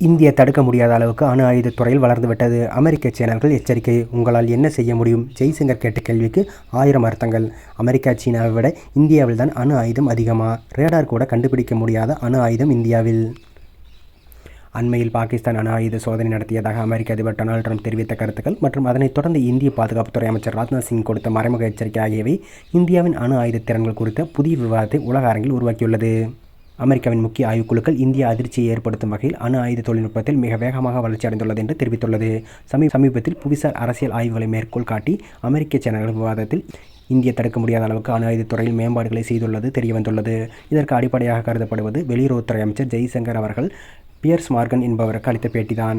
India தடுக்க முடியாத அளவுக்கு அணு ஆயுதத் துறையில் வளர்ந்துவிட்டது அமெரிக்க சேனல்கள் எச்சரிக்கை உங்களால் என்ன செய்ய முடியும்? ஜெய்சங்கர் கேட்ட கேள்விக்கு ஆயிரம் அர்த்தங்கள். அமெரிக்கா சீனாவை விட இந்தியாவில் தான் அணு ஆயுதம் அதிகமாக ரேடார் கூட கண்டுபிடிக்க முடியாத அணு ஆயுதம் இந்தியாவில். அண்மையில் பாகிஸ்தான் அணு ஆயுத சோதனை நடத்தியதாக அமெரிக்க அதிபர் டொனால்ட் ட்ரம்ப் தெரிவித்த கருத்துக்கள் மற்றும் அதனைத் தொடர்ந்து இந்திய பாதுகாப்புத்துறை அமைச்சர் ராஜ்நாத் சிங் கொடுத்த மறைமுக எச்சரிக்கை ஆகியவை இந்தியாவின் அணு ஆயுத திறன்கள் குறித்த புதிய விவாதத்தை உலக அரங்கில் உருவாக்கியுள்ளது. அமெரிக்காவின் முக்கிய ஆய்வுக்குழுக்கள் இந்திய அதிர்ச்சியை ஏற்படுத்தும் வகையில் அணு ஆயுத தொழில்நுட்பத்தில் மிக வேகமாக வளர்ச்சி அடைந்துள்ளது என்று தெரிவித்துள்ளது. சமீ சமீபத்தில் புவிசார் அரசியல் ஆய்வுகளை மேற்கோள் காட்டி அமெரிக்க சேனல்கள் விவாதத்தில் இந்திய தடுக்க முடியாத அளவுக்கு அணு ஆயுத துறையில் மேம்பாடுகளை செய்துள்ளது தெரியவந்துள்ளது. இதற்கு அடிப்படையாக கருதப்படுவது வெளியுறவுத்துறை அமைச்சர் ஜெய்சங்கர் அவர்கள் பியர்ஸ் மார்கன் என்பவருக்கு அளித்த பேட்டிதான்.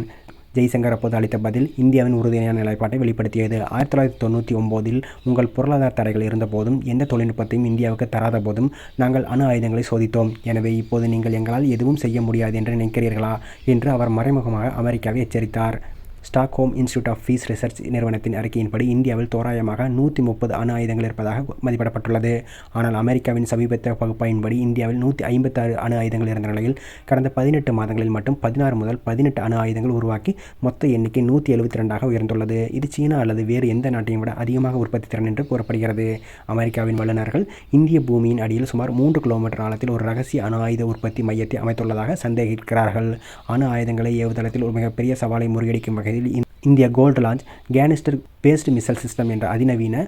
ஜெய்சங்கர் அப்போது அளித்த பதில் இந்தியாவின் உறுதியான நிலைப்பாட்டை வெளிப்படுத்தியது. ஆயிரத்தி தொள்ளாயிரத்தி தொண்ணூற்றி ஒம்போதில் உங்கள் பொருளாதார தடைகள் இருந்தபோதும் எந்த தொழில்நுட்பத்தையும் இந்தியாவுக்கு தராத போதும் நாங்கள் அணு ஆயுதங்களை சோதித்தோம். எனவே இப்போது நீங்கள் எங்களால் எதுவும் செய்ய முடியாது என்று நினைக்கிறீர்களா? என்று அவர் மறைமுகமாக அமெரிக்காவை எச்சரித்தார். Stockholm institute of peace research நிறுவனத்தின் அறிக்கையின்படி இந்தியாவில் தோராயமாக நூற்றி முப்பது அணு ஆயுதங்கள் இருப்பதாக மதிப்பிடப்பட்டுள்ளது. ஆனால் அமெரிக்காவின் சமீபத்திய பகுப்பாயின்படி இந்தியாவில் நூற்றி ஐம்பத்தாறு அணு ஆயுதங்கள் இருந்த நிலையில் கடந்த பதினெட்டு மாதங்களில் மட்டும் பதினாறு முதல் பதினெட்டு அணு ஆயுதங்கள் உருவாக்கி மொத்த எண்ணிக்கை நூற்றி எழுபத்தி ரெண்டாக உயர்ந்துள்ளது. இது சீனா அல்லது வேறு எந்த நாட்டையும் விட அதிகமாக உற்பத்தி திறன் என்று கூறப்படுகிறது. அமெரிக்காவின் வல்லுநர்கள் இந்திய பூமியின் அடியில் சுமார் மூன்று கிலோமீட்டர் ஆழத்தில் ஒரு ரகசிய அணு ஆயுத உற்பத்தி மையத்தை அமைத்துள்ளதாக சந்தேகிக்கிறார்கள். அணு ஆயுதங்களை ஏவுதளத்தில் ஒரு மிகப்பெரிய சவாலை முறியடிக்கும் வகையில் இந்திய cold launch canister based missile system என்ற அதிநவீன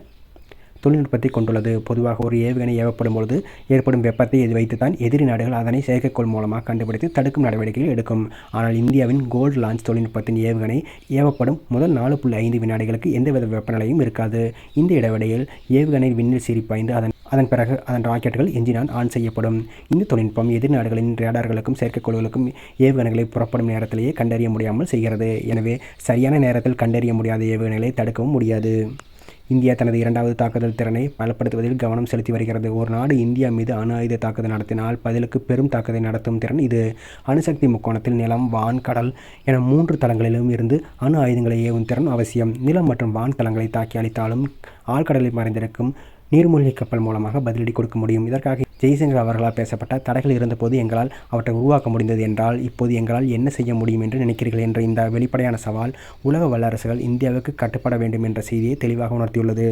தொழில்நுட்பத்தை கொண்டுள்ளது. பொதுவாக ஒரு ஏவுகணை ஏவப்படும் பொழுது ஏற்படும் வெப்பத்தை இது வைத்துத்தான் எதிரி நாடுகள் அதனை செயற்கைக்கோள் மூலமாக கண்டுபிடித்து தடுக்கும் நடவடிக்கைகள் எடுக்கும். ஆனால் இந்தியாவின் கோல்டு லான்ச் தொழில்நுட்பத்தின் ஏவுகணை ஏவப்படும் முதல் நாலு புள்ளி ஐந்து வினாடிகளுக்கு எந்தவித வெப்பநிலையும் இருக்காது. இந்த இடைவெளியில் ஏவுகணை விண்ணில் சீறி பாய்ந்து அதன் அதன் பிறகு அதன் ராக்கெட்டுகள் எஞ்சினால் ஆன் செய்யப்படும். இந்த தொழில்நுட்பம் எதிர் நாடுகளின் ரேடார்களுக்கும் செயற்கைக்கோள்களுக்கும் ஏவுகணைகளை புறப்படும் நேரத்திலேயே கண்டறிய முடியாமல் செய்கிறது. எனவே சரியான நேரத்தில் கண்டறிய முடியாத ஏவுகணைகளை தடுக்கவும் முடியாது. இந்தியா தனது இரண்டாவது தாக்குதல் திறனை பலப்படுத்துவதில் கவனம் செலுத்தி வருகிறது. ஒரு நாடு இந்தியா மீது அணு ஆயுத தாக்குதல் நடத்தினால் பதிலுக்கு பெரும் தாக்குதலை நடத்தும் திறன் இது. அணுசக்தி முக்கோணத்தில் நிலம் வான் கடல் என மூன்று தளங்களிலும் இருந்து அணு ஆயுதங்களை ஏவும் திறன் அவசியம். நிலம் மற்றும் வான் தளங்களை தாக்கி அளித்தாலும் ஆழ்கடலில் மறைந்திருக்கும் நீர்மூழ்கி கப்பல் மூலமாக பதிலடி கொடுக்க முடியும். இதற்காக ஜெய்சங்கர் அவர்களால் பேசப்பட்ட தடைகள் இருந்தபோது எங்களால் அவற்றை உருவாக்க முடிந்தது என்றால் இப்போது எங்களால் என்ன செய்ய முடியும் என்று நினைக்கிறீர்கள் என்ற இந்த வெளிப்படையான சவால் உலக வல்லரசுகள் இந்தியாவுக்கு கட்டுப்பட வேண்டும் என்ற செய்தியை தெளிவாக உணர்த்தியுள்ளது.